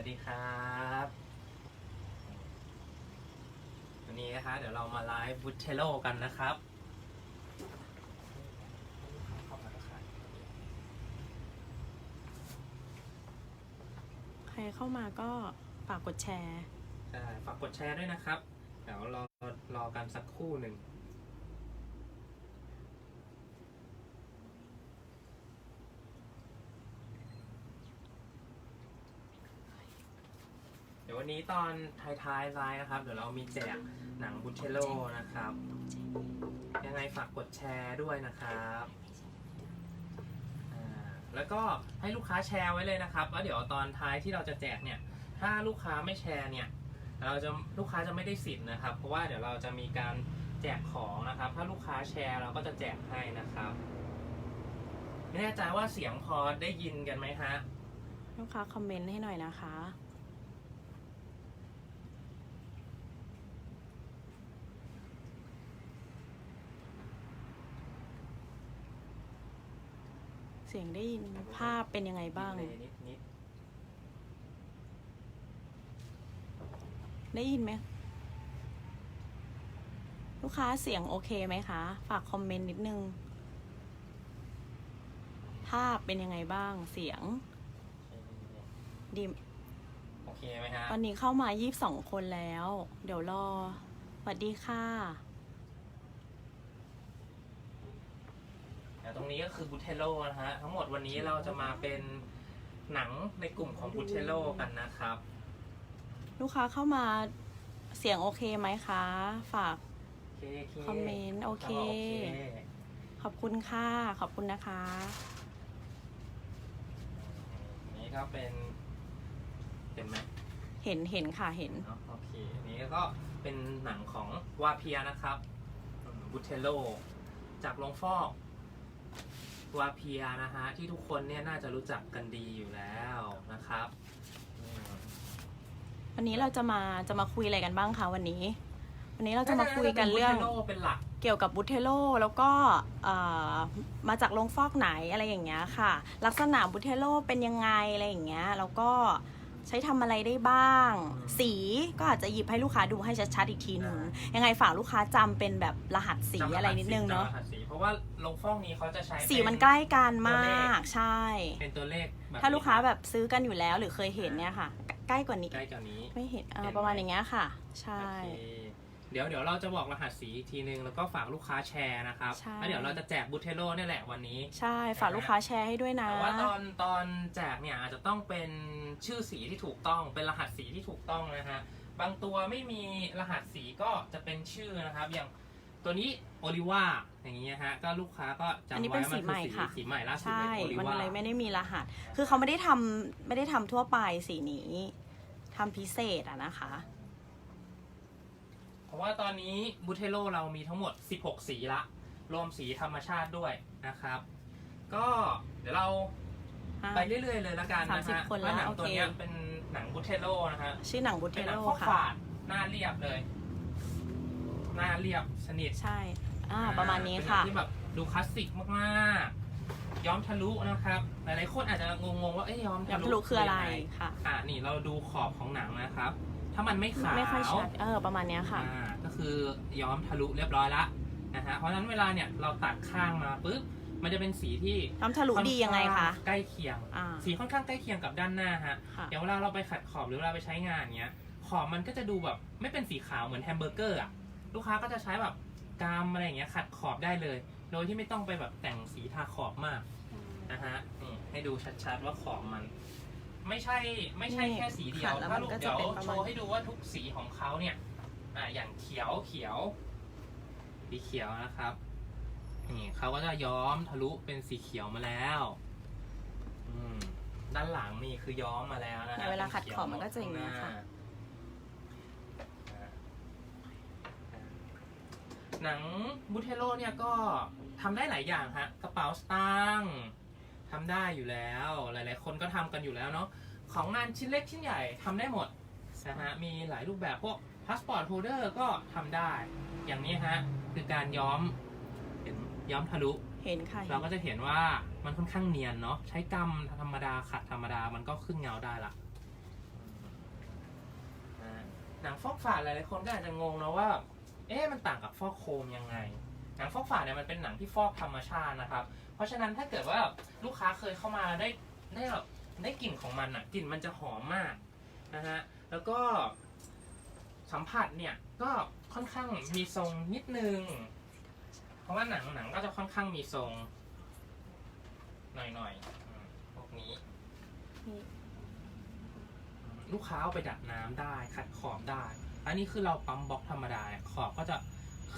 วัสดีครับ วันนี้นะคะ เดี๋ยวเรามาไลฟ์บุตเทโลกันนะครับ ใครเข้ามาก็ฝากกดแชร์ ใช่ ฝากกดแชร์ด้วยนะครับ เดี๋ยวรอรอกันสักครู่หนึ่ง วันนี้ตอนท้ายๆไลน์นะครับ เดี๋ยวเรามีแจกหนังบุเทโลนะครับ ยังไงฝากกดแชร์ด้วยนะครับอ่าแล้วก็ให้ลูกค้าแชร์ไว้เลยนะครับว่าเดี๋ยวตอนท้ายที่เราจะแจกเนี่ย ถ้าลูกค้าไม่แชร์เนี่ย เราจะลูกค้าจะไม่ได้สิทธิ์นะครับ เพราะว่าเดี๋ยวเราจะมีการแจกของนะครับ ถ้าลูกค้าแชร์เราก็จะแจกให้นะครับ ไม่แน่ใจว่าเสียงพอได้ยินกันไหมฮะ ลูกค้าคอมเมนต์ให้หน่อยนะคะ เสียงได้ยินภาพเป็นยังไงบ้างนิดนิดนิดได้ยินไหมลูกค้าเสียงโอเคไหมคะ ฝากคอมเมนต์นิดนึง ภาพเป็นยังไงบ้าง เสียง ดี โอเคไหมฮะ วันนี้เข้ามา 22 คนแล้ว เดี๋ยวรอสวัสดีค่ะ เดี๋ยวตรงนี้ก็คือบุตเทโลนะฮะ ทั้งหมดวันนี้เราจะมาเป็นหนังในกลุ่มของบุตเทโลกันนะครับ ลูกค้าเข้ามาเสียงโอเคไหมคะ ฝากโอเคโอเคคอมเมนต์โอเคโอเค ขอบคุณค่ะ ขอบคุณนะคะ นี่ก็เป็น เห็นไหมเห็นเห็นค่ะเห็น เนาะโอเคอันนี้ก็เป็นหนังของวาเพียนะครับบุตเทโล จากโรงฟอก วาเพียนะฮะที่ทุกคนเนี่ยน่าจะรู้จักกันดีอยู่แล้วนะครับอืมวันนี้เราจะมาจะมาคุยอะไรกันบ้างคะวันนี้ วันนี้เราจะมาคุยกันเรื่องบุตเทโลเป็นหลัก เกี่ยวกับบุเทโลแล้วก็เอ่อมาจากโรงฟอกไหนอะไรอย่างเงี้ยค่ะ ลักษณะบุเทโลเป็นยังไงอะไรอย่างเงี้ยแล้วก็ใช้ทำอะไรได้บ้าง สีก็อาจจะหยิบให้ลูกค้าดูให้ชัดๆอีกทีหนึ่งยังไงฝากลูกค้าจำเป็นแบบรหัสสีจำอะไรนิดนึงเนาะจำ รหัสสีเพราะว่าโรงฟอกนี้เขาจะใช้สีเป็มันใกล้กันมากใช่ เป็นตัวเลขแบบถ้าลูกค้าแบบซื้อกันอยู่แล้วหรือเคยเห็นเนี่ยค่ะ ใกล้กว่านี้ใกล้กับนี้ไม่เห็นอ่าเห็นไหมประมาณอย่างเงี้ยค่ะ ใช่โอเคเดี๋ยวเดี๋ยวเราจะบอกรหัสสีอีกทีนึง แล้วก็ฝากลูกค้าแชร์นะครับใช่แล้วเดี๋ยวเราจะแจกบุตเทโลนี่แหละวันนี้ ใช่ ฝากลูกค้าแชร์ให้ด้วยนะ แต่ว่าตอนตอนแจกเนี่ยอาจจะต้องเป็นชื่อสีที่ถูกต้อง เป็นรหัสสีที่ถูกต้องนะฮะ บางตัวไม่มีรหัสสีก็จะเป็นชื่อนะครับ อย่าง ตัวนี้โอลิว่าอย่างนี้นะฮะก็ลูกค้าก็อันจำนี้ไว้เป็นว่าสีมันใหคือสีม่ค่ะ สีใหม่ล่าสุดใช่ เลยโอลิมันว่าเลยไม่ได้มีรหัส คือเขาไม่ได้ทำไม่ได้ทำทั่วไปสีนี้ทำพิเศษอะนะคะ เพราะว่าตอนนี้บูเทโลเรามีทั้งหมด 16 สีละ รวมสีธรรมชาติด้วยนะครับ ก็เดี๋ยวเราอะไปเรื่อยๆเลยละกันนะฮะ30คนแล้วว่าหนังตัวโอเคเนี้ยเป็นหนังบูเทโลนะฮะชื่อหนังบุเทเป็นหนัโลงฟอกค่ะ ฝาดหน้าเรียบเลย หน้าเรียบสนิทใช่ อ่า ประมาณนี้ค่ะ เป็นหงที่แบบดูคลาสสิกมากๆ ย้อมทะลุนะครับ หลายๆคนอาจจะงงๆว่าเอ้ยย้อมย้อทะมลุทะลุคืออะไรยังงค่ะ อ่านี่เราดูขอบของหนังนะครับ ถ้ามันไม่ขาวไม่ค่อยชัด เออ ประมาณเนี้ยค่ะ อ่าก็คือย้อมทะลุเรียบร้อยละนะฮะเพราะฉะนั้นเวลาเนี่ยเราตัดข้างมาปุ๊บมันจะเป็นสีที่ย้อมทะลุดียังไงคะใกล้เคียง อ่า สีค่อนข้างใกล้เคียงกับด้านหน้าฮะค่ะ อย่างเวลาเราไปขัดขอบหรือเวลาไปใช้งานเนี้ย ขอบมันก็จะดูแบบไม่เป็นสีขาวเหมือนแฮมเบอร์เกอร์อะ ลูกค้าก็จะใช้แบบกามอะไรอย่างเงี้ยขัดขอบได้เลย โดยที่ไม่ต้องไปแบบแต่งสีทาขอบมากนะฮะนี่ให้ดูชัดๆว่าขอบมัน ไม่ใช่ไม่ใช่นี่แค่สีเดียวค่ะแล้วถ้ามันลูกก็จะเดี๋ยวเป็นประโชมาณว์ให้ดูว่าทุกสีของเขาเนี่ย อ่าอย่างเขียวเขียวสีเขียวนะครับนี่เขาก็จะย้อมทะลุเป็นสีเขียวมาแล้วอืมด้านหลังนี่คือย้อมมาแล้วนะฮะเนี่ยเวลาขัดป็ขียขอบมันก็จะอย่างเงี้ยค่ะ อ่า หนังบูเทโลเนี่ยก็ทำได้หลายอย่างฮะกระเป๋าสตางค์ทำได้อยู่แล้ว หลาย ๆ คนก็ทำกันอยู่แล้วเนาะของงานชิ้นเล็กชิ้นใหญ่ทำได้หมดนะฮะมีหลายรูปแบบพวกพาสปอร์ตโฮลเดอร์ก็ทำได้ อย่างนี้ฮะคือการย้อมเห็นย้อมทะลุ เห็นค่ะเห็เรานก็จะเห็นว่ามันค่อนข้างเนียนเนาะใช้กำธรรมดาขัดธรรมดามันก็ขึ้นเงาได้ละอืมหนังฟอกฝาดหลายๆคนก็อาจจะงงนะว่า เอ๊ะมันต่างกับฟอกโคมยังไง หนังฟอกฝาดเนี่ยมันเป็นหนังที่ฟอกธรรมชาตินะครับ เพราะฉะนั้นถ้าเกิดว่าลูกค้าเคยเข้ามาได้ได้แบบได้กลิ่นของมันอะกลิ่นมันจะหอมมากนะฮะ แล้วก็สัมผัสเนี่ยก็ค่อนข้างมีทรงนิดนึง เพราะว่าหนังหนังก็จะค่อนข้างมีทรง หน่อยๆอืมพวกนี้นี่ลูกค้าเอาไปดัดน้ำได้ ขัดขอบได้ อันนี้คือเราปั๊มบล็อกธรรมดาเนี่ยขอบก็จะ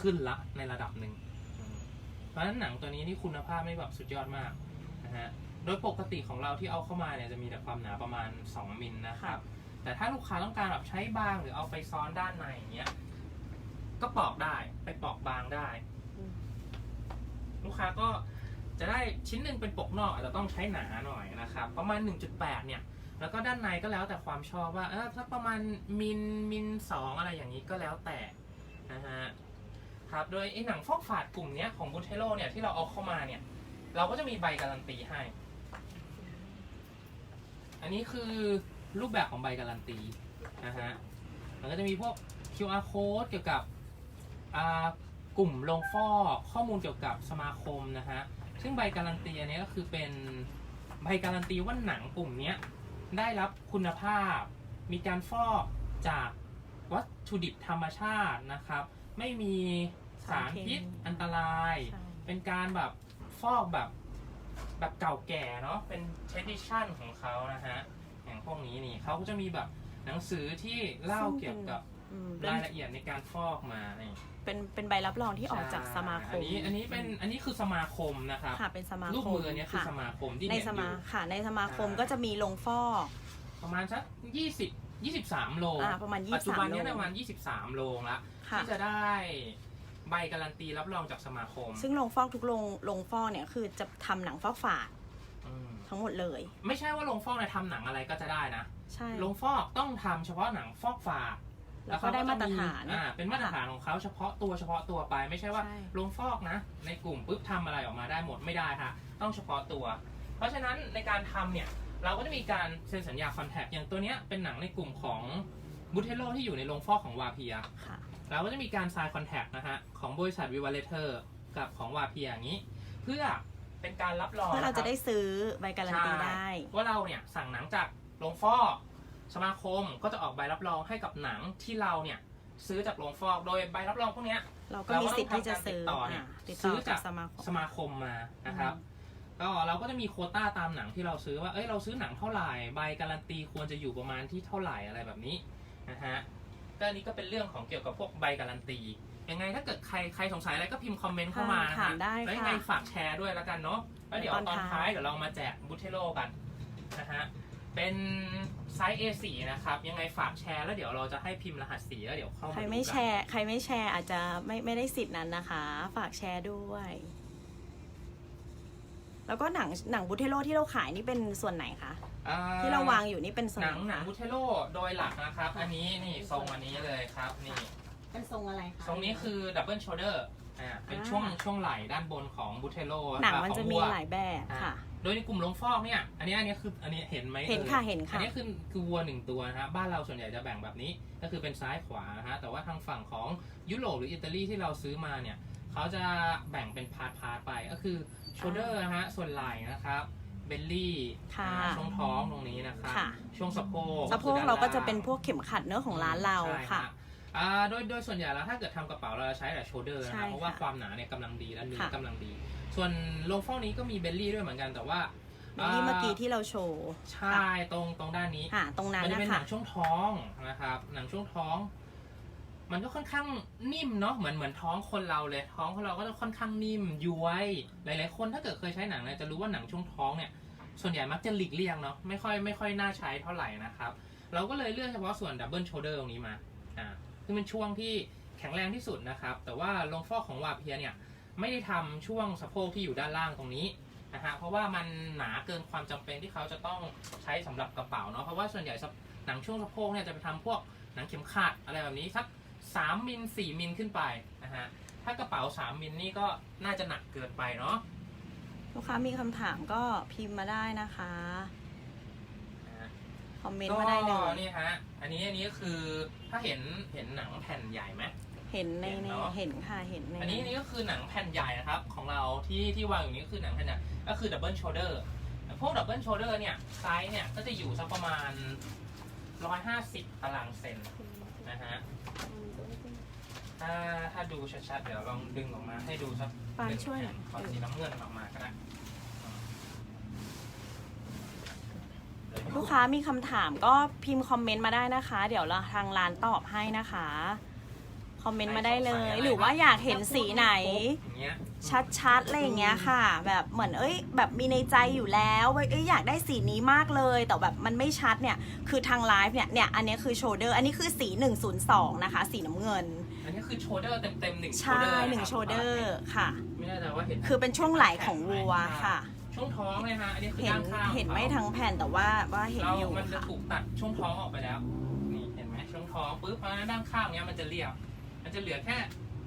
ขึ้นละในระดับหนึ่งอืมเพราะฉะนั้นหนังตัวนี้นี่คุณภาพไม่แบบสุดยอดมากนะฮะโดยปกติของเราที่เอาเข้ามาเนี่ยจะมีแต่ความหนาประมาณ 2มิลนะครับ แต่ถ้าลูกค้าต้องการแบบใช้บางหรือเอาไปซ้อนด้านในอย่างเงี้ยก็ปอกได้ไปปอกบางได้อืมลูกค้าก็จะได้ชิ้นหนึ่งเป็นปกนอกอาจจะต้องใช้หนาหน่อยนะครับ ประมาณ 1.8 เนี่ย แล้วก็ด้านในก็แล้วแต่ความชอบว่าเออถ้าประมาณมิลมิลสองอะไรอย่างนี้ก็แล้วแต่นะฮะครับโดยไอ้หนังฟอกฝาดกลุ่มนี้ของบุเทโลเนี่ยที่เราเอาเข้ามาเนี่ยเราก็จะมีใบการันตีให้ อันนี้คือรูปแบบของใบการันตีนะฮะมันก็จะมีพวก QR code เกี่ยวกับกลุ่มลงฟอกข้อมูลเกี่ยวกับสมาคมนะฮะซึ่งใบการันตีอันนี้ก็คือเป็นใบการันตีว่าหนังกลุ่มนี้ ได้รับคุณภาพ มีการฟอกจากวัตถุดิบธรรมชาตินะครับ ไม่มีสารพิษอันตราย ใช่ เป็นการแบบฟอกแบบแบบเก่าแก่เนาะเป็น tradition ของเขานะฮะอย่างพวกนี้นี่เขาก็จะมีแบบหนังสือที่เล่าเกี่ยวกับ อืมเป็นรายละเอียดในการฟอกมานี่เป็นเป็นใบรับรองที่ออกจากสมาคอัมนนี้อันนี้เป็นอันนี้คือสมาคมนะครับค่ะเป็นสมาคมรูปมืออันนี้คือค่ะ สมาคมที่ในเห็นสอมายู่ ค่ะในสมาคมอ่า ก็จะมีลงฟอก ประมาณสักยี่สิบยี่สิบสามโลอ่าประมาณปัจจุบันเนี้23โล ประมาณยี่สิบสามโลละค่ะ ที่จะได้ใบการันตีรับรองจากสมาคมซึ่งลงฟอกทุกลงลงฟอกเนี่ยคือจะทำหนังฟอกฝาดอืมทั้งหมดเลย ไม่ใช่ว่าลงฟอกในยทำหนังอะไรก็จะได้นะ ใช่ ลงฟอกต้องทำเฉพาะหนังฟอกฝาด แล้วก็ได้มาตรฐาน อ่าเป็นมาตรฐานของเขาเฉพาะตัวเฉพาะตัวไป ไม่ใช่ว่าใช่ ลงฟอกนะ ในกลุ่มปุ๊บทำอะไรออกมาได้หมดไม่ได้ค่ะต้องเฉพาะตัว เพราะฉะนั้นในการทำเนี่ยเราก็จะมีการเซ็นสัญญาคอนแทคอย่างตัวเนี้ยเป็นหนังในกลุ่มของบูเทโลที่อยู่ในโรงฟอกของวาเพีย ค่ะ เราก็จะมีการ sign contract นะฮะ ของบริษัทวิวาเลเตอร์กับของวาเพียอย่างนี้ เพื่อเป็นการรับรองเพื่อเราจะได้นคบซื้อใบการันตีได้ ใช่ว่าเราเนี่ยสั่งหนังจากโรงฟอก สมาคมก็จะออกใบรับรองให้กับหนังที่เราเนี่ยซื้อจากโรงฟอกโดยใบรับรองพวกเนี้ยเราก็มีสิทธิ์ที่จะซื้อเราก็ต้องทำการติดต่อเนี่ยอ่าติดซื้ต่ออจาจากกสมาคมสมาคมมานะครับก็เราก็จะมีโควต้าตามหนังที่เราซื้อว่าเอ้ยเราซื้อหนังเท่าไหร่ใบการันตีควรจะอยู่ประมาณที่เท่าไหร่อะไรแบบนี้นะฮะก็อันนี้ก็เป็นเรื่องของเกี่ยวกับพวกใบการันตียังไงถ้าเกิดใครใครสงสัยอะไรก็พิมพ์คอมเมนต์เข้ามานะถาฮะมได้แล้วยังค่ะไงฝากแชร์ด้วยแล้วกันเนาะแล้วเดี๋ยวตอนตอนท้ายท้ายเดี๋ยวเรามาแจกบุเทโลกันนะฮะ เป็นไซส์ A4 นะครับ ยังไงฝากแชร์แล้วเดี๋ยวเราจะให้พิมพ์รหัสสีแล้วเดี๋ยวเข้ามาใครดูไม่กันแชร์ ใครไม่แชร์อาจจะไม่ไม่ได้สิทธิ์นั้นนะคะ ฝากแชร์ด้วย แล้วก็หนังหนังบูเทโลที่เราขายนี่เป็นส่วนไหนคะ อ่ ที่เราวางอยู่นี่เป็นส่วนหไหนันงหนังคะบุเทโลโดยหลักนะครับ อันนี้นี่ทรงอันนี้เลยครับนี่เป็นทรงอะไรคะทรงนี้คือดับเบิลโชเดอร์อ่าเป็นอ่า ช่วงช่วงไหล่ด้านบนของบุเทโลหนังมันจะมีหลายแบบค่ะ โดยในกลุ่มลงฟอกเนี่ย อันนี้อันนี้คืออันนี้เห็นไหมเห็นอ่ยค่ะเห็นอัค่ะนนี้คือคือวัวหนึ่งตัวนะฮะบ้านเราส่วนใหญ่จะแบ่งแบบนี้ ก็คือเป็นซ้ายขวานะฮะแต่ว่าทางฝั่งของยุโรปหรืออิตาลีที่เราซื้อมาเนี่ยเขาจะแบ่งเป็นพาร์ทพาร์ทไปก็คือโชเดอร์นะฮะส่วนไหล่นะครับเบลลี่ค่ะช่วงท้องตรงนี้นะครับค่ะช่วงสะโพกสะโพกคือด้นเราก็จะล่งเป็นพวกเข็มขัดเนื้อของร้านเราใช่ค่ะฮ อ่าโดยโดยส่วนใหญ่แล้วถ้าเกิดทำกระเป๋าเราจะใช้แต่โชเดอร์นะใช่ครับเพราะว่าค่ะความหนาเนี่ยกำลังดีและเนื้อค่ะ กำลังดี ส่วนโลฟอกนี้ก็มีเบลลี่ด้วยเหมือนกันแต่ว่าเบลลี่เมื่อกี้ที่เราโชว์ใช่ตรงตรงด้านนี้ ค่ะตรงนั้นมัจะนะเป็นหคะนังช่วงท้องนะครับ หนังช่วงท้อง มันก็ค่อนข้างนิ่มเนาะเหมือนเหมือนท้องคนเราเลย ท้องของเราก็จะค่อนข้างนิ่มย้วย หลาย ๆ คนถ้าเกิดเคยใช้หนังเนี่ยจะรู้ว่าหนังช่วงท้องเนี่ย ส่วนใหญ่มักจะหลีกเลี่ยงเนาะไม่ค่อยไม่ค่อยน่าใช้เท่าไหร่นะครับ เราก็เลยเลือกเฉพาะส่วนดับเบิลโชเดอร์ตรงนี้มา อ่าซึ่งเป็นช่วงที่แข็งแรงที่สุดนะครับ แต่ว่าลงฟอกของวาเพียเนี่ยไม่ได้ทำช่วงสะโพกที่อยู่ด้านล่างตรงนี้นะฮะเพราะว่ามันหนาเกินความจำเป็นที่เขาจะต้องใช้สำหรับกระเป๋าเนาะเพราะว่าส่วนใหญ่หนังช่วงสะโพกเนี่ยจะไปทำพวกหนังเข็มขัดอะไรแบบนี้สัก3มิล4มิลขึ้นไปนะฮะถ้ากระเป๋า 3มิลนี่ก็น่าจะหนักเกินไปเนาะลูกค้ามีคำถามก็พิมพ์มาได้นะคะ คอมเมนต์มาได้เลก็ยนี่ฮะ อันนี้อันนี้ก็คือถ้าเห็นเห็นหนังแผ่นใหญ่ไหม เห็นในเห็นในเนอะเห็นค่ะเห็นในอันนี้อันนี้ก็คือหนังแผ่นใหญ่นะครับของเราที่ที่วางอยู่นี้ก็คือหนังแผ่นใหญ่ก็คือดับเบิลโชเดอร์พวกดับเบิลโชเดอร์เนี่ยไซส์เนี่ยก็จะอยู่สักประมาณ150ตารางเซนนะฮะถ้าถ้าดูชัดๆ เดี๋ยวลองดึงออกมาให้ดูสักปานหนึ่งช่วยหน่อยขอสีน้ำเงินออกมาก็ได้เดี๋ยวดู ลูกค้ามีคำถามก็พิมพ์คอมเมนต์มาได้นะคะ เดี๋ยวเราทางร้านตอบให้นะคะ คอมเมนต์มาได้เลย หรือว่าอยากเห็นสีไหน อย่างเงี้ยชัดๆอะไรอย่างเงี้ยค่ะ แบบเหมือนเอ้ย แบบมีในใจอยู่แล้วว่าเอ้ยอยากได้สีนี้มากเลย แต่แบบมันไม่ชัดเนี่ย คือทางไลฟ์เนี่ยเนี่ยอันนี้คือโชเดอร์ อันนี้คือสี 102 นะคะ สีน้ำเงิน อันนี้คือโชเดอร์เต็มๆหนึ่งโชใช่เดอร์หนึ่งโชเดอร์ค่ะ ไม่แน่ใจว่าเห็นคือเป็นช่วงไหล่ของวัวค่ะ ช่วงท้องเลยฮะอันนี้คือเห็นด้านข้างเห็นไม่ของทั้งแผ่นแต่ว่าว่าเห็นเราอยู่มันจะค่ะถูกตัดช่วงท้องออกไปแล้ว นี่เห็นไหมช่วงท้องปุ๊บเพราะฉะนั้นด้านข้างเนี้ยมันจะเรียบ มันจะเหลือแค่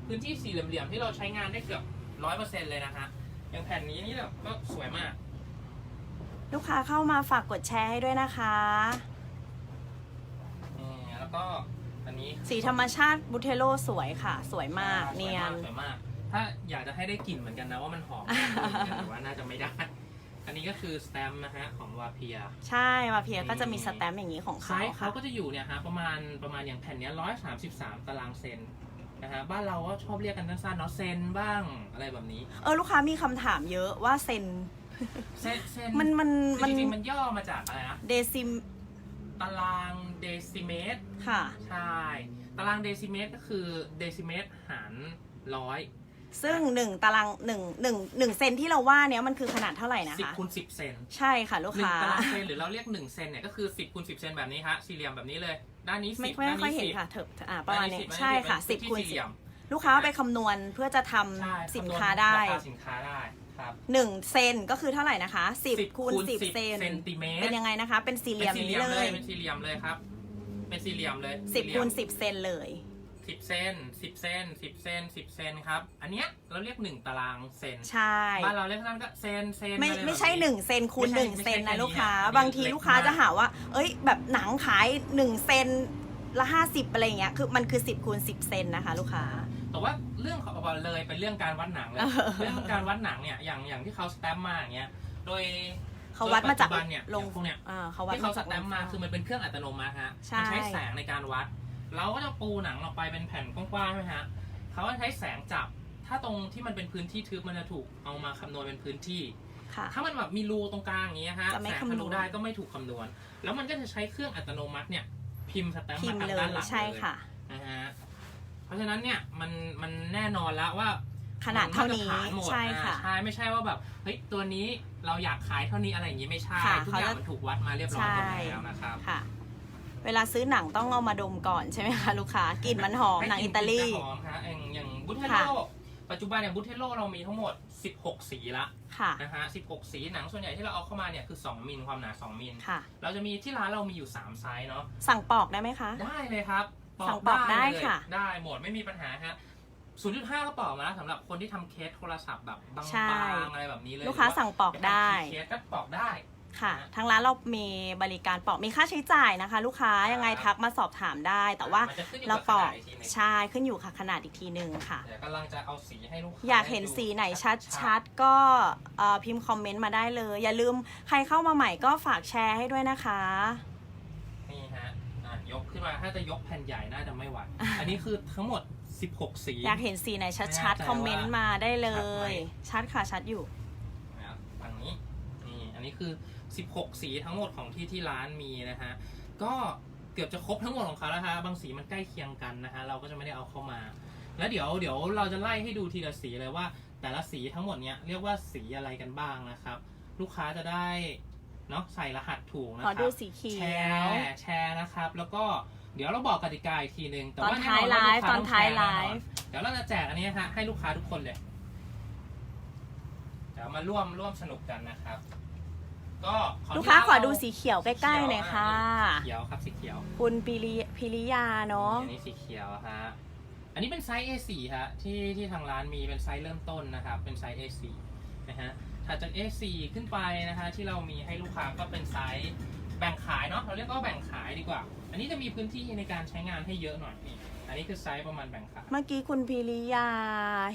พื้นที่สี่เหลี่ยมๆที่เราใช้งานได้เกือบร้อยเปอร์เซ็นต์เลยนะฮะอย่างแผ่นนี้นี่แบบก็สวยมาก ลูกค้าเข้ามาฝากกดแชร์ให้ด้วยนะคะ นี่แล้วก็อันนี้สีธรรมชาติบุเทโลสวยค่ะ สวยมากสวเนียนสวยมาก ถ้าอยากจะให้ได้กลิ่นเหมือนกันนะว่ามันหอม แต่ว่าน่าจะไม่ได้ อันนี้ก็คือสแตมป์นะฮะของวาเพีย ใช่มาเพียก็จะมีสแตมป์อย่างนี้ของไซเขาส์เขาค่ะ ก็จะอยู่เนี่ยฮะประมาณประมาณอย่างแผ่นเนี้ร้อยสามสิบสามตารางเซนนะฮะบ้านเราก็ชอบเรียกกันสั้นๆเนาะเซนบ้างอะไรแบบนี้เออลูกค้ามีคำถามเยอะว่าเซนเซนเซนมันมันคือมันจริงๆมันย่อมาจากอะไรนะเดซิมตารางเดซิเมตรค่ะ ใช่ ตารางเดซิเมตรก็คือเดซิเมตรหารร้อย ซึ่งหนึ่งตารางหนึ่งหนึ่งหนึ่งเซนที่เราว่าเนี้ยมันคือขนาดเท่าไหร่นะสิบคะ คูณสิบเซนใช่ค่ะลูกหนึ่งค้า ตารางเซนหรือเราเรียกหนึ่งเซนเนี่ยก็คือสิบคูณสิบเซนแบบนี้ฮะสี่เหลี่ยมแบบนี้เลย ด้านนี้ไม่สิบไม่ด้านค่อยนี้เห็นสิบค่ะเถอะอ่าประมาณนี้ด้นนี้ใช่ค่ะด้านสิบนี้คูณสี่สิเหบลี่ยมลูกค้าเอาไปคำนวณเพื่อจะทำใช่สินำวณค้าได้ราคาสินค้าได้ครับหนึ่งเซนก็คือเท่าไหร่นะคะสิบคูณสิบเซนเซนติเมตร เป็นยังไงนะคะ เป็นสี่เหลี่ยมอย่างนี้เลยเป็นสี่เหลี่ยมเลยครับ เป็นสี่เหลี่ยมเลยสิบคูณสิบเซนเลย สิบเซนสิบเซนสิบเซนสิบเซนครับ อันเนี้ยเราเรียกหนึ่งตารางเซนใช่ บ้านเราเรียกสั้นก็เซนเซนไม่อะรแบบไม่ใช่หนึ่งเซนคูณไม่หใช่นึ่งเซนไม่ใช่นะลูกค้าแค่นี้นะบางทีเล็กลูกค้าจะมากหาว่า เอ้ย แบบหนังขายหนึ่งเซนละห้าสิบอะไรอย่างเงี้ยคือมันคือสิบคูณสิบเซนนะคะ ลูกค้า แต่ว่าเรื่องของเลยเป็นเรื่องการวัดหนังเลย เออ เรื่องการวัดหนังเนี่ยอย่างอย่างที่เขาสแตมป์มาอย่างเงี้ย โดยเขาวัดมาจากโดยปัจจุบันเนี่ยลงอย่างพวกเนี้ยอ่าเขาวัดที่เขามาสจากแตมป์มาคือมันเป็นเครื่องอัตโนมัติฮะ ใช่ มัใช้แสงในการวัด เราก็จะปูหนังลงไปเป็นแผ่นกว้างๆใช่ไหมฮะเขาก็ใช้แสงจับ ถ้าตรงที่มันเป็นพื้นที่ทึบมันจะถูกเอามาคำนวณเป็นพื้นที่ ค่ะ ถ้ามันแบบมีรูตรงกลางอย่างเงี้ยฮะจะไม่แสงคำนวณทะลุได้ก็ไม่ถูกคำนวณ แล้วมันก็จะใช้เครื่องอัตโนมัติเนี่ยพิมพ์สแตมป์พิมามพ์ทางเลด้านยหลังใช่เลยค่ะ นะฮะเพราะฉะนั้นเนี่ยมันมันแน่นอนแล้วว่า ขนาดเท่านี้มัมตรฐหมดใช่ค่ะอ่าใช่ไม่ใช่ว่าแบบเฮ้ยตัวนี้เราอยากขายเท่านี้อะไรอย่างงี้ไม่ใช่ ค่ะทุกอย่างเขาจะมันถูกวัดมาเรียบร้อยหมดแล้วนะครับ ค่ะ เวลาซื้อหนังต้องเอามาดมก่อนใช่ไหมคะลูกค้ากลิ่นมันหอมหนังอิตาลีให้กลิ่นจะหอมฮะอย่างอย่างบุเทค่ะโลปัจจุบันเนี่ยบุเทโลเรามีทั้งหมด 16 สีละค่ะนะฮะ16 สีหนังส่วนใหญ่ที่เราเอาเข้ามาเนี่ยคือ 2มิลความหนา 2มิลค่ะเราจะมีที่ร้านเรามีอยู่ 3 ไซส์เนาะสั่งปอกได้ไหมคะ ได้เลยครับสั่งปอกได้เลยค่ะได้หมดไม่มีปัญหาฮะ0.5ก็ปอกนะสำหรับคนที่ทำเคสโทรศัพท์แบบบใช่างๆอะไรแบบนี้เลยลูกค้าหรือว่สั่งปอกได้ปทำเคสก็ปอกได้ ค่ะ ทางร้านเรามีบริการปอกมีค่าใช้จ่ายนะคะ ลูกค้ายังไงทักมาสอบถามได้ แต่ว่ามันจะขึ้นอยู่เรากับปขอกนาดอีกทีหนึงใช่ขึ้นอยู่ค่ะขนาดอีกทีหนึ่งค่ะ เดี๋ยวกำลังจะเอาสีให้ลูกค้าอยากเห็นดูสีไหนชัชัดดๆ ก็เอ่อพิมพ์คอมเมนต์มาได้เลย อย่าลืมใครเข้ามาใหม่ก็ฝากแชร์ให้ด้วยนะคะ ๆนี่ฮะอะยกขึ้นมาถ้าจะยกแผ่นใหญ่น่าจะไม่ไหวอันนี้คือทั้งหมด 16 สี อยากเห็นสีไหนไม่ชัแน่ดใจๆคอมเมนต์มาได้เลชัดไหมยชัดค่ะชัดอยู่นะครับฝั่งนี้นี่อันนี้คือ 16 สีทั้งหมดของที่ที่ร้านมีนะฮะ ก็เกือบจะครบทั้งหมดของเขาแล้วฮะ บางสีมันใกล้เคียงกันนะฮะ เราก็จะไม่ได้เอาเข้ามา แล้วเดี๋ยวเดี๋ยวเราจะไล่ให้ดูทีละสีเลยว่า แต่ละสีทั้งหมดเนี้ยเรียกว่าสีอะไรกันบ้างนะครับ ลูกค้าจะได้เนาะใส่รหัสถูกนะขคอรับดูสีเขีแชยวร์แชร์นะครับ แล้วก็เดี๋ยวเราบอกกติกาอีกทีนึงแต่ตอนว่าท้ายแน่นอนไลว่าฟ์ลูกค้าตอนท้ายงแชร์ไลแน่นอนฟ์เดี๋ยวเราจะแจกอันนี้ฮะให้ลูกค้าทุกคนเลยเดี๋ยวมาร่วมร่วมสนุกกันนะครับ ก็ขอลูกค้านุญตขอเดูสีเขียวใกล้ๆหน่อยค่ะ เขียวครับสีเขียว คุณปิริพิริยาเนาะอันนี้สีเขียวฮะ อันนี้เป็นไซส์ A4 ฮะที่ที่ทางร้านมีเป็นไซส์เริ่มต้นนะครับ เป็นไซส์ A4 นะฮะถัดจาก A4 ขึ้นไปนะฮะที่เรามีให้ลูกค้าก็เป็นไซส์แบ่งขายเนาะเราเรียกว่าแบ่งขายดีกว่า อันนี้จะมีพื้นที่ในการใช้งานให้เยอะหน่อยนี่อันนี้คือไซส์ประมาณแบ่งขาย เมื่อกี้คุณพิริยา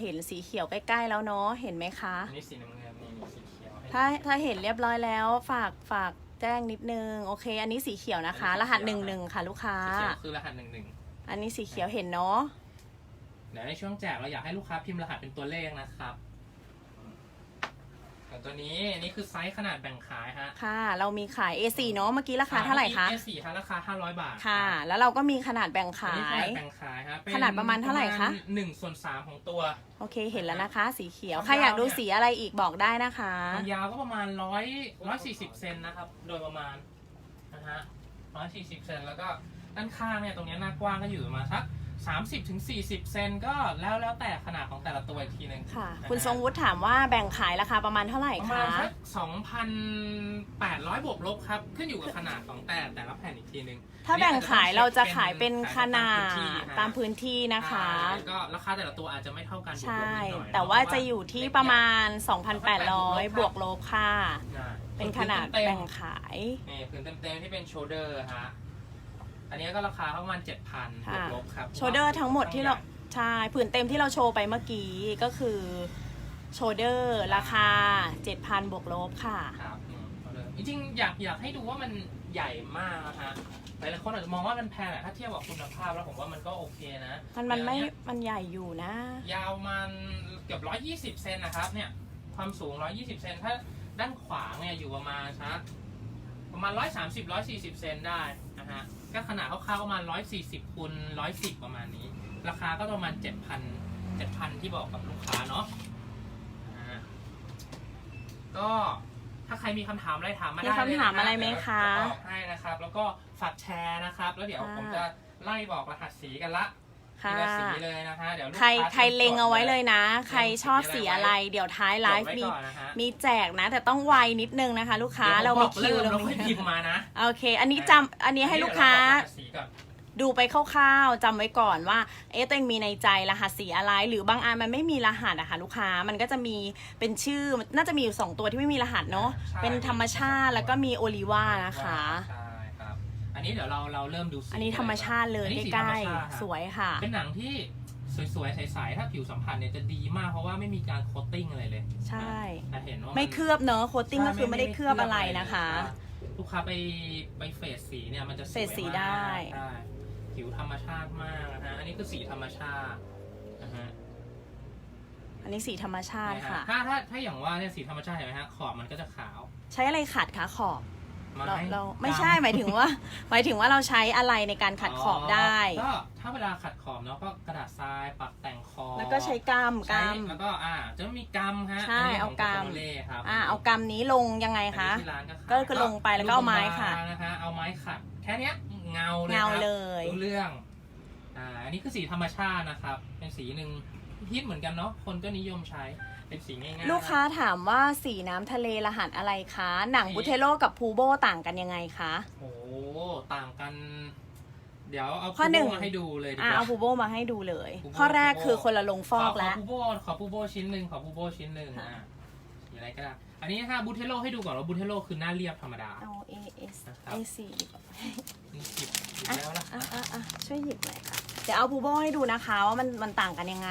เห็นสีเขียวใกล้ๆแล้วเนาะเห็นไหมคะอันนี้สีน้ำ ถ้าถ้าเห็นเรียบร้อยแล้ว ฝากฝากแจ้งนิดนึง โอเค อันนี้สีเขียวนะคะรหัสหนึ่งหนึ่งค่ะ ลูกค้า สีเขียวคือรหัสหนึ่งหนึ่งอันนี้สีเขียวเห็นเนาะ เดี๋ยวในช่วงแจกเราอยากให้ลูกค้าพิมพ์รหัสเป็นตัวเลขนะครับ แต่ตัวนี้อันนี้คือไซส์ขนาดแบ่งขายฮะค่ะ เรามีขาย A4 เนาะเมื่อกี้ราคาเท่าไหร่คะ เอสี่ฮะราคา 500 บาทค่ะ แล้วเราก็มีขนาดแบ่งอันขานี้ขย นาดแบ่งขายฮะเป็นขนาดประมาณเท่าไหร่คะ หนึ่งส่วนสามของตัว โอเคเห็นแล้วนะคะ สีเขียวความใครอยากดูยาวเนี่ยสีอะไรอีกบอกได้นะคะ ความยาวก็ประมาณร้อยร้อยสี่สิบเซนนะครับ โดยประมาณนะฮะร้อยสี่สิบเซนแล้วก็ด้านข้างเนี่ยตรงเนี้ยหน้ากว้างก็อยู่ประมาณสัก สามสิบถึงสี่สิบเซนก็แล้วแล้วแต่ขนาดของแต่ละตัวอีกทีหนึ่งค่ะนะฮะคุณทรงวุฒิถามว่าแบ่งขายราคาประมาณเท่าไหร่ประมาคะ ณสักสองพันแปดร้อยบวกลบครับ ขึ้นอยู่กับขนาดของแต่แต่ละแผ่นอีกทีหนึ่งถ้าแบ่งขายเราจะขายเป็นขนาดขายตามพื้นที่นะคะใช่แล้วก็ราคาแต่ละตัวอาจจะไม่เท่ากันบวกลบใช่ นิดหน่อย แต่ว่าเพรจะอยู่ที่ประมาณ 2,800 บวกลบค่ะอ่าเป็นขนาดต็มๆแบ่งขาย นี่ผืนเต็มๆที่เป็นโชเดอร์ฮะ อันนี้ก็ราคาประมาณ7,000บค่ะวกลบครับโชเดอร์ทั้งหมดที่เราใช่ผืนเต็มที่เราโชว์ไปเมื่อกี้ก็คือโชเดอร์ราคา 7,000 บวกลบค่ะครับอืม shoulder จริงๆอยากอยากให้ดูว่ามันใหญ่มากนะฮะหลายๆคนอาจจะมองว่ามันแพงอะถ้าเทียบกับคุณภาพแล้วผมว่ามันก็โอเคนะ มันมันไม่อัเยมันใหญ่อยู่นะ ยาวมันเกือบ120เซนนะครับเนี่ย ความสูง120เซนถ้าด้านขวาเนี่ยอยู่ประมาณสัก ประมาณ 130 140 เซนได้นะฮะก็ขนาดคร่าวๆประมาณ 140คูณ110 ประมาณนี้ ราคาก็ประมาณ 7,000 7,000 ที่บอกกับลูกค้าเนาะอ่าก็ถ้าใครมีคำถามอะไรถามมาได้มีคำถามอะไรไหมคะเดี๋ยวจตอบให้นะครับ แล้วก็ฝากแชร์นะครับ แล้วเดี๋ยวค่ะผมจะไล่บอกรหัสสีกันละ ค่ะทีละสีเลยนะฮะเดี๋ยวลูกใครค้าใครเล็งเอาไว้เลยนะจดใครชอบสีอะไร เดี๋ยวท้ายไลจดฟ์ไว้มีก่อนนะฮะมีแจกนะ แต่ต้องไวนิดนึงนะคะ ลูกค้าดี๋ยวเราผมมีบอกคิวเริ่มเราแล้วค่อยมีพิมพ์มานะโอเค อันนี้จำอันนี้ให้ลูกค้า เดี๋ยวเรบอกรหัสสีก่อน ดูไปคร่าวๆจำไว้ก่อนว่า เอ๊ะตัวเองมีในใจรหัสสีอะไร หรือบางอันมันไม่มีรหัสอะค่ะลูกค้ามันก็จะมีเป็นชื่อน่าจะมีอยู่สองตัวที่ไม่มีรหัสเนาะใช่เป็นธรรมชาติแล้วก็มีโอลิว่านะคะ ใช่ครับ อันนี้เดี๋ยวเราเราเริ่มดูสีอันนี้ธรรมชาติเลยอันนี้สีใกธรรมล้ชาติๆสวยค่ะ เป็นหนังที่สวยๆ ใส ๆ ถ้าผิวสัมผัสเนี่ยจะดีมากเพราะว่าไม่มีการโคตติ้งอะไรเลยใช่ แต่เห็นว่าไม่นเคลือบเนอะโคตติ้งก็คือไม่ได้เคลือบอะไรนะคะ ลูกค้าไปไปเฟสสีเนี่ยมันจะสวยเฟสสีมากได้ใช่ผิวธรรมชาติมากนะฮะ อันนี้คือสีธรรมชาตินะฮะอันนี้สีธรรมชาตินะฮะค่ะถ้าถ้าถ้าอย่างว่าเนี่ยสีธรรมชาติเห็นไหมฮะขอบมันก็จะขาว ใช้อะไรขัดคะขอบไม้ เราเราไม่ดำใช่หมายถึงว่า หมายถึงว่าเราใช้อะไรในการขัดขอบได้ ก็ถ้าเวลาขัดขอบเนาะก็กระดาษทรายปรับแต่งขอบแล้วก็ใช้กำกใช้แล้วก็อ่าจะมีกำฮะใช่นนี้เอาของกำ โคโเล่ครับำอ่าเอากำนี้ลงยังไงคะ อันนี้ที่ร้านก็ขายก็คือลงไปแล้วก็เอาไม้ขัดลูกบางๆนะคะเอาไม้ขัดแค่เนี้ยเงาเลยเงาครับ เลย รู้เรื่องอ่าอันนี้คือสีธรรมชาตินะครับ เป็นสีหนึ่งฮิตเหมือนกันเนาะ คนก็นิยมใช้ เป็นสีง่ายๆลูกค้าถามว่าสีน้ำทะเลรหัสอะไรคะ หนังสีบุเทโลกับพูโบต่างกันยังไงคะ โอ้ต่างกัน เดี๋ยวเอาข้อหนึ่งปูโบมาให้ดูเลยดีอ่ากว่า เอาพูโบมาให้ดูเลยพูโบข้อแรกพูโบคือคนละลงฟอกขแล้ว ขอปูโบขอปูโบชิ้นหนึ่งขอปูโบชิ้นหนึ่งค่ะ อะสีอะไรก็ได้ อันนี้ถ้าบูเทโลให้ดูก่อนว่าบูเทโลคือหน้าเรียบธรรมดา เอา A S นะครับ A สี่ดีกว่านี่หยิบหยิบอะแล้วล่ะอะอะอะช่วยหยิบหน่อยค่ะเดี๋ยวเอาพูโบให้ดูนะคะว่ามันมันต่างกันยังไง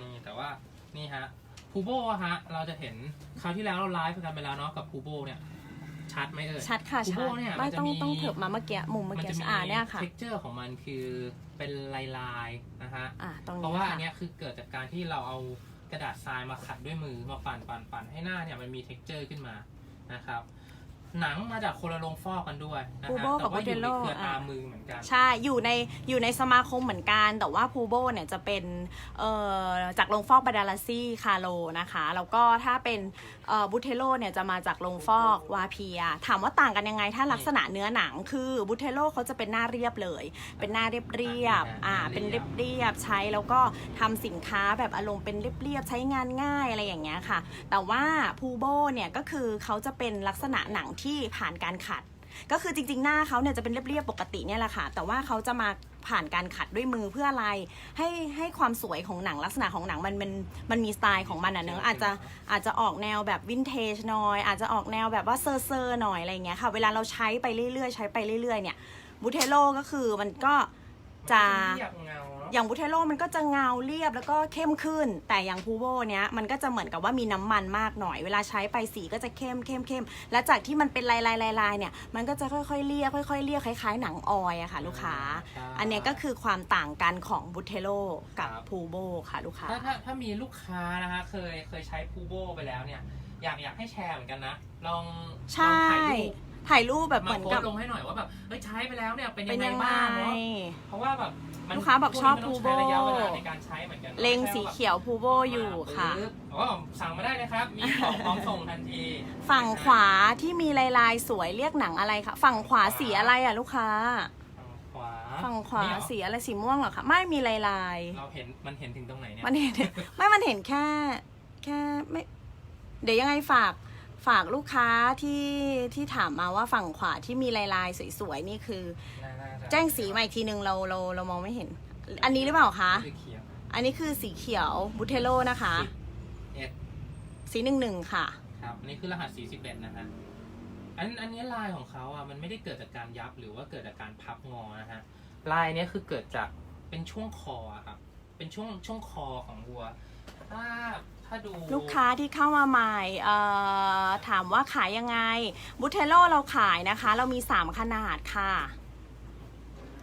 นี่แต่ว่า นี่ฮะพูโบฮะเราจะเห็นคราวที่แล้วเราไลฟ์กันไปแล้วเนาะกับพูโบเนี่ยชัดไหมเอ่ยชัดค่ะพูชัโบดเนี่ยไม่มันจะต้องมีต้องเถิบมาเมื่อกี้มุมเมื่อมันกี้จะมีอ่าเนี่ยค่ะเท็กเจอร์ของมันคือเป็นลายลายๆนะฮะอ่าตรงเพนี้ราะว่าค่ะอันเนี้ยคือเกิดจากการที่เราเอากระดาษทรายมาขัดด้วยมือมาปั่นปั่นปั่นให้หน้าเนี่ยมันมี t e x t อร์ขึ้นมานะครับ หนังมาจากคนละโรงฟอกกันด้วยนะพูฮะโบแต่กับว่าอยู่ใน Budello เครือตามอะ มือเหมือนกัน ใช่ อยู่ใน อยู่ในสมาคมเหมือนกัน แต่ว่าพูโบเนี่ยจะเป็น เอ่อ จากโรงฟอกบาดาลาซี่คาโลนะคะ แล้วก็ถ้าเป็นเอ่อบุเทโลเนี่ยจะมาจากโรงฟอกวาเพีย ถามว่าต่างกันยังไงถ้าลักษณะเนื้อหนังคือบุเทโลเขาจะเป็นหน้าเรียบเลย เป็นหน้าเรียบเรียบๆอ่าเป็นเรียบเรียบๆใช้แล้วก็ทำสินค้าแบบอารมณ์เป็นเรียบเรียบๆใช้งานง่ายอะไรอย่างเงี้ยค่ะ แต่ว่าพูโบเนี่ยก็คือเขาจะเป็นลักษณะหนังที่ผ่านการขัดก็คือจริงๆ หน้าเขาเนี่ยจะเป็นเรียบๆ ปกติเนี่ยแหละค่ะ แต่ว่าเขาจะมา ผ่านการขัดด้วยมือเพื่ออะไร ให้ให้ความสวยของหนังลักษณะของหนังมันมันมันมีสไตล์ของมันอะเนอะอาจจะอาจจะออกแนวแบบวินเทจหน่อย อาจจะออกแนวแบบว่าเซอร์เซอร์หน่อยอะไรอย่างเงี้ยค่ะ เวลาเราใช้ไปเรื่อยๆ ใช้ไปเรื่อยๆเนี่ยบูเทโลก็คือมันก็จะเรียบเงาเน อะอย่างบูเทโลมันก็จะเงาเรียบแล้วก็เข้มขึ้น แต่อย่างพูโบเนี้ยมันก็จะเหมือนกับว่ามีน้ำมันมากหน่อย เวลาใช้ไปสีก็จะเข้มเข้มเข้มและจากที่มันเป็นลายลายลายลายเนี่ย มันก็จะค่อยๆเรียบค่อยๆเรียบคล้ายๆ หนังออยอะค่ะ ลูกค้าใช่อันเนี้ยก็คือความต่างกันของบูเทโลกับครับพูโบค่ะลูกค้า ถ้าถ้าถ้ามีลูกค้านะคะเคยเคยใช้พูโบไปแล้วเนี่ยอยากอยากให้แชร์เหมือนกันนะ ลองใช่ลองถ่ายรูป ถ่ายรูปแบบเหมามือนโพสกับต์ลงให้หน่อยว่าแบบเฮ้ยใช้ไปแล้วเนี่ยเป็นเป็ยันงไงยังไง บ้างเนาะเพราะว่าแบบมันลูกค้าบอกชอบพวกนี้พูมันโบต้องใช้ระยะเวลาในการใช้เหมือนกันนะเลงไม่สีใช่ว่าแบบเขียวพูโบอยู่ค่ะปึ๊บอ๋อสั่งมาได้เลยครับ มีของพร้อมส่งทันทีฝั่งขวาที่มีลายลายๆสวยเรียกหนังอะไรคะฝั่งขวาสีอะไรอะลูกค้า ฝั่งขวาฝั่งขวานี่เหรอสีอะไรสีม่วงเหรอคะไม่มีลายลายเราเห็นมันเห็นถึงตรงไหนเนี่ยมันเห็น ไม่มันเห็นแค่ แค่ไม่ เดี๋ยวยังไงฝาก ฝากลูกค้าที่ที่ถามมาว่าฝั่งขวาที่มีลายลายๆสวยๆนี่คือน่าจะแจ้งสีมาอีกทีหนึ่งเราเราเรามองไม่เห็น อันนี้หรือเปล่าคะคือเขียวอันนี้คือสีเขียวบุเทโลนะคะเอ็ดสีหนึ่งหนึ่งค่ะ ครับอันนี้คือรหัส41นะฮะอันอันนี้ลายของเขาอะมันไม่ได้เกิดจากการยับหรือว่าเกิดจากการพับงอนะฮะลายเนี้ยคือเกิดจากเป็นช่วงคออะครับเป็นช่วงช่วงคอของวัวถ้า ถ้าดู ลูกค้าที่เข้ามาใหม่เอ่อถามว่าขายยังไงบุเทโลเราขายนะคะ เรามี 3 ขนาดค่ะ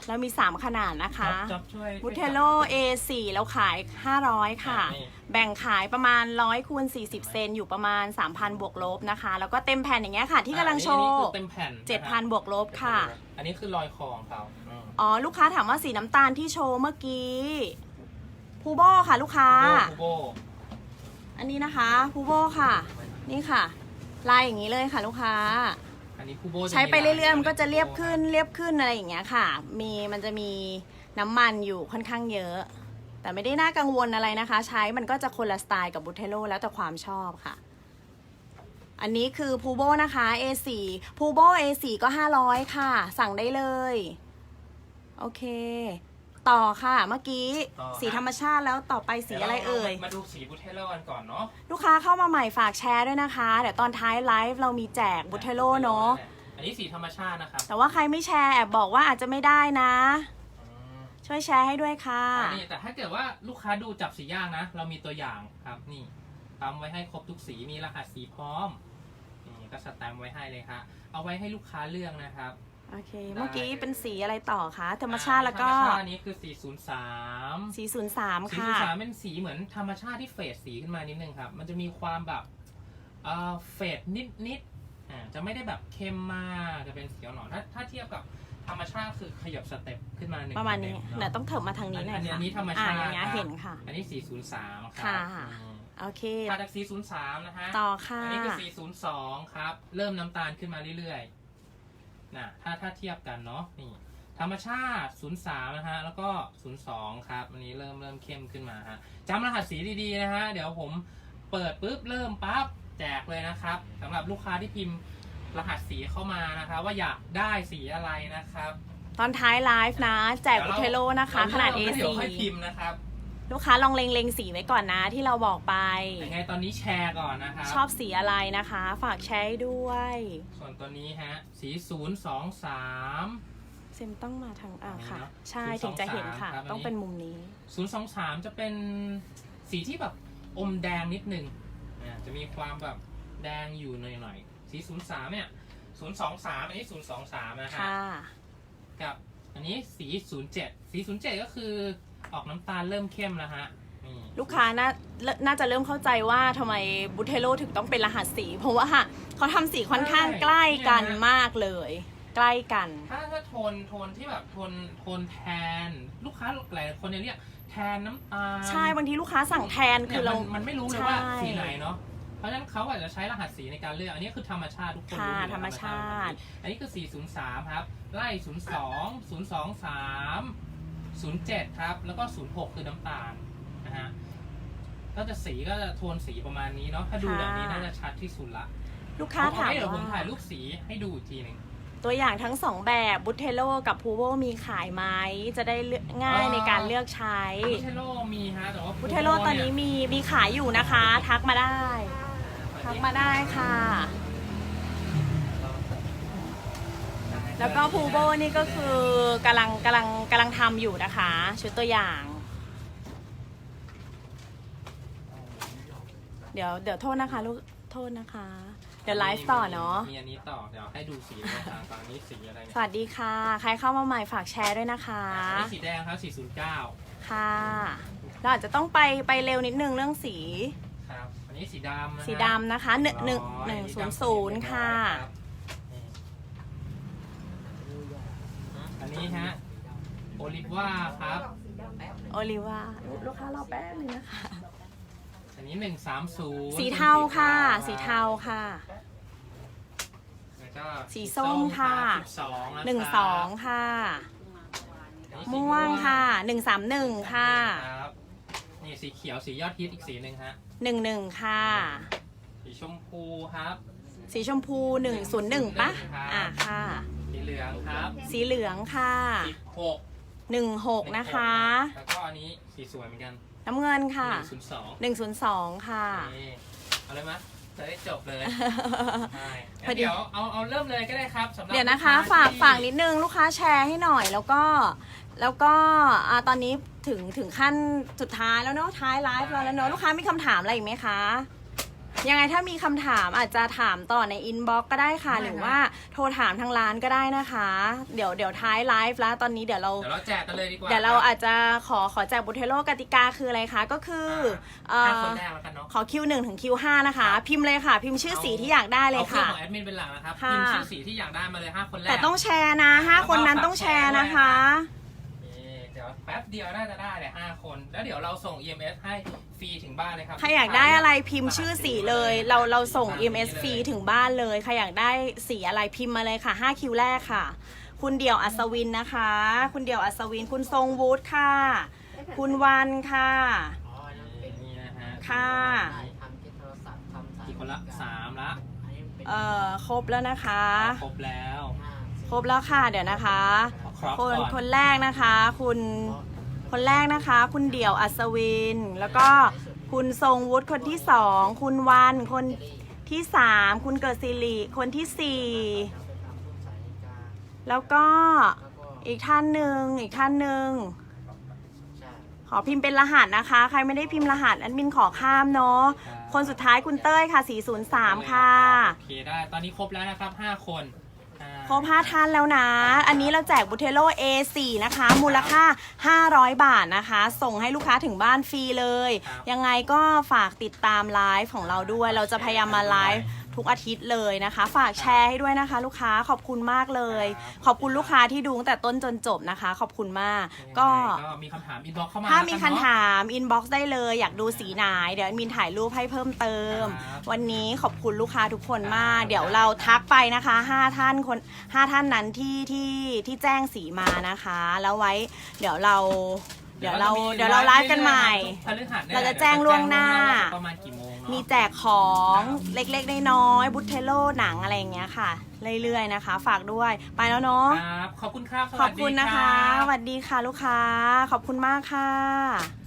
เรามี 3 ขนาดนะคะ จ๊อบช่วยบุเทโล A4 เราขาย 500 ค่ะนี่ แบ่งขายประมาณ 100คูณ40 เซนอยู่ประมาณ 3,000 บวกลบนะคะ แล้วก็เต็มแผ่นอย่างเงี้ยค่ะ ที่กำลังโชอันนี้ว์ คือเต็มแผ่นนะฮะ7,000 บวกลบค่ะ อันนี้คือรอยคอของเขาอืมอ๋อ ลูกค้าถามว่าสีน้ำตาลที่โชว์เมื่อกี้ พูโบค่ะลูกค้าคูโบ อันนี้นะคะพูโบค่ะ นี่ค่ะ ลายอย่างนี้เลยค่ะลูกค้า อันนี้คูโบใช้ไปเรื่อยๆมันก็จะเรียบขึ้นเรียบขึ้นอะไรอย่างเงี้ยค่ะ มีมันจะมีน้ำมันอยู่ค่อนข้างเยอะ แต่ไม่ได้น่ากังวลอะไรนะคะ ใช้มันก็จะคนละสไตล์กับบุเทโลแล้วแต่ความชอบค่ะ อันนี้คือพูโบนะคะ A4 พูโบ A4 ก็ 500 ค่ะ สั่งได้เลย โอเค ต่อค่ะเมื่อกี้ต่อครับสีธรรมชาติแล้วต่อไปสีอะไรเอ่ยมาดูสีบุเทโลกันก่อนเนาะลูกค้าเข้ามาใหม่ฝากแชร์ด้วยนะคะ เดี๋ยวตอนท้ายไลฟ์เรามีแจกบุเทโลเนาะอันนี้สีธรรมชาตินะครับแต่ว่าใครไม่แชร์แอบบอกว่าอาจจะไม่ได้นะ อืมช่วยแชร์ให้ด้วยค่ะ อันนี้แต่ถ้าเกิดว่าลูกค้าดูจับสียากนะ เรามีตัวอย่างครับนี่ทำไว้ให้ครบทุกสีมีรหัสสีพร้อมนี่ก็สแตมป์ไว้ให้เลยค่ะเอาไว้ให้ลูกค้าเลือกนะครับ โอเคได้เมื่อกี้เป็นสีอะไรต่อคะ ธรรมชาติแล้วก็ ธรรมชาติอันนี้คือ 403สีศูนย์สามสีค่ะสามเป็นสีเหมือนธรรมชาติที่เฟดสีขึ้นมานิดนึงครับ มันจะมีความแบบเอ่อเฟดนิดนิดๆอ่าจะไม่ได้แบบเข้มมากจะเป็นสีอ่อนๆถ้าถ้าเทียบกับธรรมชาติคือขยับสเต็ปขึ้นมาหนึ่งประมาณนี้สต็ปเดี๋ยวเนาะต้องเถิบมาทางนี้หน่อยอันนี้ค่ะอันนี้ธรรมอ่าชาติอย่างเงี้ยครับเห็นค่ะ อันนี้ 403ครัค่ะอืมโอเคถัดจาก403 นะฮะ ต่อค่ะ อันนี้คือ 402 ครับ เริ่มน้ำตาลขึ้นมาเรื่อยๆ นะถ้าถ้าเทียบกันเนาะนี่ธรรมชาติ 03 นะฮะ แล้วก็ 02 ครับ อันนี้เริ่มเริ่มเข้มขึ้นมาฮะจำรหัสสีดีๆ นะฮะ เดี๋ยวผมเปิดปุ๊บเริ่มปั๊บแจกเลยนะครับสำหรับลูกค้าที่พิมพ์รหัสสีเข้ามานะครับว่าอยากได้สีอะไรนะครับ ตอนท้ายไลฟ์นะ แจกบุเทโลนะคะ ขนาดเดี๋ยว A4 เดี๋ยวค่อยพิมพ์นะครับ ลูกค้าลองเล็งๆสีไว้ก่อนนะที่เราบอกไป ยังไงตอนนี้แชร์ก่อนนะครับ ชอบสีอะไรนะคะ ฝากแชร์ให้ด้วย ส่วนตัวนี้ฮะ สี 023 เซมต้องมาทางอ่าค่ะอันนี้เนอะใช่023ถึงจะเห็นค่ะ ครับอันนี้ ต้องเป็นมุมนี้ 023 จะเป็นสีที่แบบอมแดงนิดนึงอ่าจะมีความแบบแดงอยู่หน่อยๆ สี 03 เนี่ย 023 อันนี้ 023 นะฮะ ค่ะ กับอันนี้สี 07 สี 07 ก็คือ ออกน้ำตาลเริ่มเข้มแล้วฮะนี่ลูกค้าน่าน่าจะเริ่มเข้าใจว่าทำไมบุเทโลถึงต้องเป็นรหัสสี เพราะว่าเขาทำสีค่อนข้างใกล้กันมากเลย ใกล้กัน ถ้าถ้าโทนโทนที่แบบโทนโทนแทน ลูกค้าหลายคนเนี่ยเรียกแทนน้ำตาลใช่บางทีลูกค้าสั่งแทนคือเรานี่ยมันมันไม่รู้เลยว่าใช่ สีไหนเนาะเพราะฉะนั้นเขาอาจจะใช้รหัสสีในการเลือกอันนี้คือธรรมชาติทุกคนค่ะรู้อยู่แล้วธรรมชาติ อันนี้คือ 403 ครับ ไล่ 02 023 07 ครับ แล้วก็ 06 คือน้ำตาลนะฮะก็จะสีก็จะโทนสีประมาณนี้เนาะถ้าดูแบบนี้น่าจะชัดที่สุดละลูกค้าถามเอเดี๋ยวผมว่าถ่ายรูปสีให้ดูอีกทีหนึ่ง ตัวอย่างทั้งสองแบบบุ t เทโลกับพูโวมีขายไหมจะได้เลือกง่ายในการเลือกใช้บุเทโลมีฮะแต่ว่าบุ t เทโลตอนนี้มีมีขายอยู่นะคะ ทักมาได้ ทักมาได้ค่ะ แล้วก็พูโบนี่ก็คือกำลังกำลังกำลังทำอยู่นะคะ ชุดตัวอย่าง เดี๋ยวเดี๋ยวโทษนะคะลูกโทษนะคะ เดี๋ยวไลฟ์ต่อเนาะมีอันนี้ต่อ เดี๋ยวให้ดูสีด้วยครับตอนนี้สีอะไรสเนี่ยวัสดีค่ะ ใครเข้ามาใหม่ฝากแชร์ด้วยนะคะอันนี้สีแดงครับ409 ค่ะเราอาจจะต้องไปไปเร็วนิดนึงเรื่องสี ครับ อันนี้สีดำนะฮะสีดำนะคะหนึ่งหนึ่งหนึ่งศูนย์ศูนย์ค่ะ อั นนี้ฮะโอลิฟว่าครับ โอลิวาลูกค้ารอแป๊บนึงนะคะ อันนี้หนึ่งสามศูนย์สีเทาค่ะ สีเทาค่ะ แล้วก็สีส้มค่ะ สิบสองะครับหนึ่งสองค่ะอันนี้สีม่วงค่ะหนึ่งสามหนึ่งค่ะ ครับนี่สีเขียวสียอดฮิตอีกสีหนึ่งฮะ หนึ่งหนึ่งค่ะ สีชมพูครับ สีชมพูหนึ่งศูนย์หนึ่งปะครับอะค่ะ สีเหลืองครับสีเหลืองค่ะ สิบหกหนึ่งหกนะคะ แล้วก็อันนี้สีสวยเหมือนกันน้ำเงินค่ะหนึ่งศูนย์สองหนึ่งศูนย์สองค่ะ นี่เอาเลยมะจะได้จบเลยใช่พอดี เดี๋ยวเอาเอาเริ่มเลยก็ได้ครับสำหรับเดี๋ยวนะคะ ลูกฝากที่ฝากนิดนึงลูกค้าแชร์ให้หน่อยแล้วก็ แล้วก็อ่าตอนนี้ถึงถึงขั้นสุดท้ายแล้วเนาะท้ายไลฟ์แล้วแล้วเนาะลูกค้ามีคำถามอะไรอีกไหมคะ ยังไงถ้ามีคำถามอาจจะถามต่อในอินบ็อกก็ได้ค่ะ หรือว่าโทรถามทางร้านก็ได้นะคะ เดี๋ยวเดี๋ยวท้ายไลฟ์แล้วตอนนี้เดี๋ยวเรา เดี๋ยวเราแจกกันเลยดีกว่าเดี๋ยวเราคบอาจจะขอขอแจกบุเทโลกติกาคืออะไรคะ ก็คือเอ่ห้าอคนแรกแล้วกันเนาะ ขอคิวหนึ่งถึงคิวห้านะคะพิมพ์เลยค่ะ พิมพ์ชื่อสีที่อยากได้เลยเอาเครื่องค่ะ ของแอดมินเป็นหลักนะครับค่ะ พิมพ์ชื่อสีที่อยากได้มาเลยห้าคนแรก แต่ต้องแชร์นะห้าคนนั้นต้องแชร์นะคะนี่เดี๋ยวแป๊บ เดียวน่าจะได้เลยห้าคน แล้วเดี๋ยวเราส่ง EMS ให้ฟรีถึงบ้านเลยครับใครอยากได้อะไรพิมพ์ชื่อสีเลย เราเราส่ง EMS ฟรีถึงบ้านเลยใครอยากได้สีอะไรพิมพ์มาเลยค่ะ 5 คิวแรกค่ะ คุณเดี่ยวอัศวินนะคะ คุณเดี่ยวอัศวิน คุณทรงวุฒิค่ะ คุณวันค่ะอ๋อยังเป็นนี่นะฮะค่ะ ทำที่โทรศัพท์ทำสายกี่คนละสามละอันนี้เป็นเอ่อครบแล้วนะคะ ครบแล้ว ห้าครบแล้วค่ะเดี๋ยวนะคะ ครบคนก่อน คนแรกนะคะ คุณ คนแรกนะคะ คุณเดี่ยวอัศวิน แล้วก็คุณทรงวุฒิคนที่สองคุณวันคนที่สามคุณเกิดสิริคนที่สี่เป็นทำพวกสายนาฬิกาแล้วก็แล้วก็อีกท่านหนึ่งอีกท่านหนึ่งใช่ขอพิมพ์เป็นรหัสนะคะ ใครไม่ได้พิมพ์รหัสแอดมินขอข้ามเนาะคนสุดท้ายคุณเต้ยค่ะ 403 ค่ะ โอเคได้ ตอนนี้ครบแล้วนะครับห้าคนอ่า ครบ5ท่านแล้วนะ อันนี้เราแจกบุเทโล A4 นะคะ มูลค่า 500 บาทนะคะ ส่งให้ลูกค้าถึงบ้านฟรีเลย ยังไงก็ฝากติดตามไลฟ์ของเราด้วย เราจะพยายามมาไลฟ์ ทุกอาทิตย์เลยนะคะ ฝากแชร์ให้ด้วยนะคะ ลูกค้าขอบคุณมากเลย ขอบคุณลูกค้าที่ดูตั้งแต่ต้นจนจบนะคะ ขอบคุณมาก ก็ยังไงก็มีคำถามอินบ็อกเข้ามาถ้ามีแล้วคักันเนาะถามอินบ็อกซ์ได้เลย อยากดูสีไหนเดี๋ยวมินถ่ายรูปให้เพิ่มเติมครับวันนี้ขอบคุณลูกค้าทุกคนมากครับเดี๋ยวเราทักไปนะคะ 5 ท่านคน 5 ท่านนั้นที่ที่ที่แจ้งสีมานะคะ แล้วไว้ เดี๋ยวเรา เดี๋ยวเราจะมีเดี๋ยวเราไลฟ์กันใหม่ พฤหัสนี่ยเราจะแจ้งล่วงหน้าจะประมาณกี่โมงเนาะ มีแจกของครับเล็กๆน้อยๆบุตเทโลหนังอะไรอย่างเงี้ยค่ะ เรื่อยๆนะคะ ฝากด้วย ไปแล้วเนาะ ครับ ขอบคุณครับสขวัอสบดีคุณนะคะ รับ สวัสดีค่ะลูกค้า ขอบคุณมากค่ะ